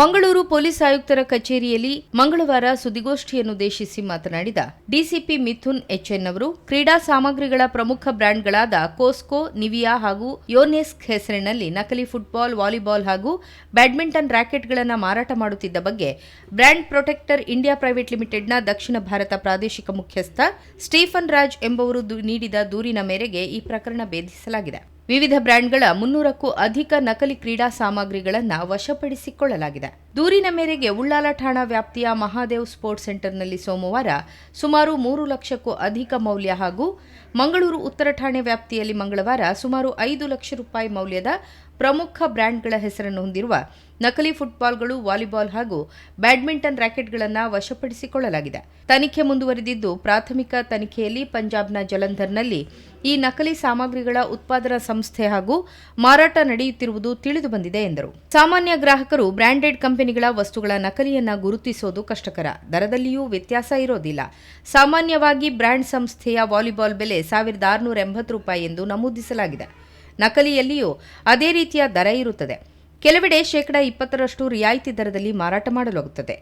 Mangaluru police ಆಯುಕ್ತರ ಕಚೇರಿಯಲ್ಲಿ ಮಂಗಳವಾರ ಸುದ್ದಿಗೋಷ್ಠಿಯನ್ನುದ್ದೇಶಿಸಿ ಮಾತನಾಡಿದ ಡಿಸಿಪಿ ಮಿಥುನ್ ಎಚ್ಎನ್ ಅವರು ಕ್ರೀಡಾ ಸಾಮಗ್ರಿಗಳ ಪ್ರಮುಖ ಬ್ರ್ಯಾಂಡ್ಗಳಾದ ಕೋಸ್ಕೋ, ನಿವಿಯಾ ಹಾಗೂ ಯೋನೆಸ್ಕ್ ಹೆಸರಿನಲ್ಲಿ ನಕಲಿ ಫುಟ್ಬಾಲ್, ವಾಲಿಬಾಲ್ ಹಾಗೂ ಬ್ಯಾಡ್ಮಿಂಟನ್ ರ್ಯಾಕೆಟ್ಗಳನ್ನು ಮಾರಾಟ ಮಾಡುತ್ತಿದ್ದ ಬಗ್ಗೆ ಬ್ರ್ಯಾಂಡ್ ಪ್ರೊಟೆಕ್ಟರ್ ಇಂಡಿಯಾ ಪ್ರೈವೇಟ್ ಲಿಮಿಟೆಡ್ನ ದಕ್ಷಿಣ ಭಾರತ ಪ್ರಾದೇಶಿಕ ಮುಖ್ಯಸ್ಥ ಸ್ಟೀಫನ್ ರಾಜ್ ಎಂಬುವರು ನೀಡಿದ ದೂರಿನ ಮೇರೆಗೆ ಈ ಪ್ರಕರಣ ಭೇದಿಸಲಾಗಿದೆ. ವಿವಿಧ ಬ್ರ್ಯಾಂಡ್ಗಳ ಮುನ್ನೂರಕ್ಕೂ ಅಧಿಕ ನಕಲಿ ಕ್ರೀಡಾ ಸಾಮಗ್ರಿಗಳನ್ನು ವಶಪಡಿಸಿಕೊಳ್ಳಲಾಗಿದೆ. ದೂರಿನ ಮೇರೆಗೆ ಉಳ್ಳಾಲ ಠಾಣಾ ವ್ಯಾಪ್ತಿಯ ಮಹಾದೇವ್ ಸ್ಪೋರ್ಟ್ಸ್ ಸೆಂಟರ್ನಲ್ಲಿ ಸೋಮವಾರ ಸುಮಾರು ಮೂರು ಲಕ್ಷಕ್ಕೂ ಅಧಿಕ ಮೌಲ್ಯ ಹಾಗೂ ಮಂಗಳೂರು ಉತ್ತರ ಠಾಣೆ ವ್ಯಾಪ್ತಿಯಲ್ಲಿ ಮಂಗಳವಾರ ಸುಮಾರು ಐದು ಲಕ್ಷ ರೂಪಾಯಿ ಮೌಲ್ಯದ ಪ್ರಮುಖ ಬ್ರ್ಯಾಂಡ್ಗಳ ಹೆಸರನ್ನು ಹೊಂದಿರುವ ನಕಲಿ ಫುಟ್ಬಾಲ್ಗಳು, ವಾಲಿಬಾಲ್ ಹಾಗೂ ಬ್ಯಾಡ್ಮಿಂಟನ್ ರ್ಯಾಕೆಟ್ಗಳನ್ನು ವಶಪಡಿಸಿಕೊಳ್ಳಲಾಗಿದೆ. ತನಿಖೆ ಮುಂದುವರೆದಿದ್ದು, ಪ್ರಾಥಮಿಕ ತನಿಖೆಯಲ್ಲಿ ಪಂಜಾಬ್ನ ಜಲಂಧರ್ನಲ್ಲಿ ಈ ನಕಲಿ ಸಾಮಗ್ರಿಗಳ ಉತ್ಪಾದನಾ ಸಂಸ್ಥೆ ಹಾಗೂ ಮಾರಾಟ ನಡೆಯುತ್ತಿರುವುದು ತಿಳಿದು ಬಂದಿದೆ ಎಂದರು. ಸಾಮಾನ್ಯ ಗ್ರಾಹಕರು ಬ್ರಾಂಡೆಡ್ ಕಂಪನಿಗಳ ವಸ್ತುಗಳ ನಕಲಿಯನ್ನ ಗುರುತಿಸೋದು ಕಷ್ಟಕರ. ದರದಲ್ಲಿಯೂ ವ್ಯತ್ಯಾಸ ಇರೋದಿಲ್ಲ. ಸಾಮಾನ್ಯವಾಗಿ ಬ್ರ್ಯಾಂಡ್ ಸಂಸ್ಥೆಯ ವಾಲಿಬಾಲ್ ಬೆಲೆ ಸಾವಿರದ ಆರುನೂರ ಎಂಬತ್ತು ರೂಪಾಯಿ ಎಂದು ನಮೂದಿಸಲಾಗಿದೆ. ನಕಲಿಯಲ್ಲಿಯೂ ಅದೇ ರೀತಿಯ ದರ ಇರುತ್ತದೆ. ಕೆಲವೆಡೆ ಶೇಕಡ ಇಪ್ಪತ್ತರಷ್ಟು ರಿಯಾಯಿತಿ ದರದಲ್ಲಿ ಮಾರಾಟ ಮಾಡಲಾಗುತ್ತದೆ.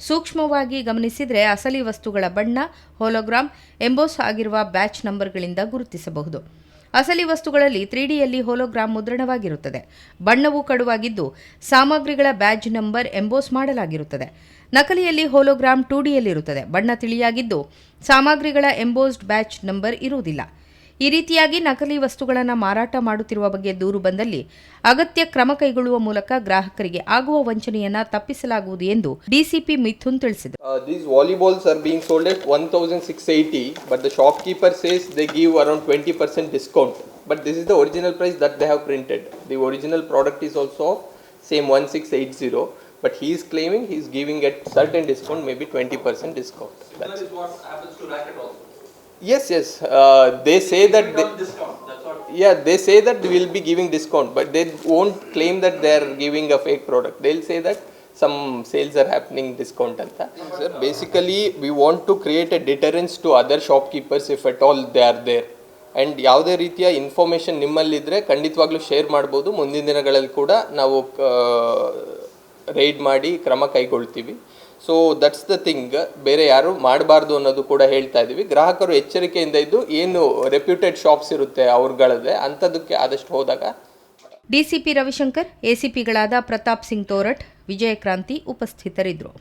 ಸೂಕ್ಷ್ಮವಾಗಿ ಗಮನಿಸಿದರೆ ಅಸಲಿ ವಸ್ತುಗಳ ಬಣ್ಣ ಹೋಲೋಗ್ರಾಮ್ ಎಂಬೋಸ್ ಆಗಿರುವ ಬ್ಯಾಚ್ ನಂಬರ್ಗಳಿಂದ ಗುರುತಿಸಬಹುದು. ಅಸಲಿ ವಸ್ತುಗಳಲ್ಲಿ ತ್ರೀಡಿಯಲ್ಲಿ ಹೋಲೋಗ್ರಾಮ್ ಮುದ್ರಣವಾಗಿರುತ್ತದೆ. ಬಣ್ಣವು ಕಡುವಾಗಿದ್ದು, ಸಾಮಗ್ರಿಗಳ ಬ್ಯಾಜ್ ನಂಬರ್ ಎಂಬೋಸ್ ಮಾಡಲಾಗಿರುತ್ತದೆ. ನಕಲಿಯಲ್ಲಿ ಹೋಲೋಗ್ರಾಮ್ ಟೂ ಡಿಯಲ್ಲಿರುತ್ತದೆ. ಬಣ್ಣ ತಿಳಿಯಾಗಿದ್ದು, ಸಾಮಗ್ರಿಗಳ ಎಂಬೋಸ್ಡ್ ಬ್ಯಾಚ್ ನಂಬರ್ ಇರುವುದಿಲ್ಲ. ಈ ರೀತಿಯಾಗಿ ನಕಲಿ ವಸ್ತುಗಳನ್ನು ಮಾರಾಟ ಮಾಡುತ್ತಿರುವ ಬಗ್ಗೆ ದೂರು ಬಂದಲ್ಲಿ ಅಗತ್ಯ ಕ್ರಮ ಕೈಗೊಳ್ಳುವ ಮೂಲಕ ಗ್ರಾಹಕರಿಗೆ ಆಗುವ ವಂಚನೆಯನ್ನ ತಪ್ಪಿಸಲಾಗುವುದು ಎಂದು ಡಿಸಿಪಿ ಮಿಥುನ್ ತಿಳಿಸಿದರು Uh, these volleyballs are being sold at 1680 but the shopkeeper says they give around 20% discount but this is the original price that they have printed the original product is also of same 1680 but he is claiming he is giving at certain discount maybe 20% discount That is what happens to racket also. Yes yes uh, they say that they, discount, that's what. yeah they say that we will be giving discount but they won't claim that they are giving a fake product they'll say that some sales are happening discount anta sir basically we want to create a deterrence to other shopkeepers if at all they are there and ಯಾವುದೇ ರೀತಿಯ information ನಿಮ್ಮಲ್ಲಿದ್ದರೆ ಖಂಡಿತವಾಗ್ಲೂ share ಮಾಡ್ಬೋದು ಮುಂದಿನ ದಿನಗಳಲ್ಲಿ ಕೂಡ ನಾವು raid ಮಾಡಿ ಕ್ರಮ ಕೈಗೊಳ್ತೀವಿ ಸೊ ದಟ್ಸ್ ದ ಥಿಂಗ್ ಬೇರೆ ಯಾರು ಮಾಡಬಾರ್ದು ಅನ್ನೋದು ಕೂಡ ಹೇಳ್ತಾ ಇದ್ದೀವಿ. ಗ್ರಾಹಕರು ಎಚ್ಚರಿಕೆಯಿಂದ ಇದ್ದು ಏನು ರೆಪ್ಯೂಟೆಡ್ ಶಾಪ್ಸ್ ಇರುತ್ತೆ ಅವ್ರಗಳದ್ದೇ ಅಂಥದ್ದಕ್ಕೆ ಆದಷ್ಟು ಹೋದಾಗ ಡಿಸಿಪಿ ರವಿಶಂಕರ್ ಎಸಿಪಿಗಳಾದ ಪ್ರತಾಪ್ ಸಿಂಗ್ ತೋರಟ್ ವಿಜಯಕ್ರಾಂತಿ ಉಪಸ್ಥಿತರಿದ್ದರು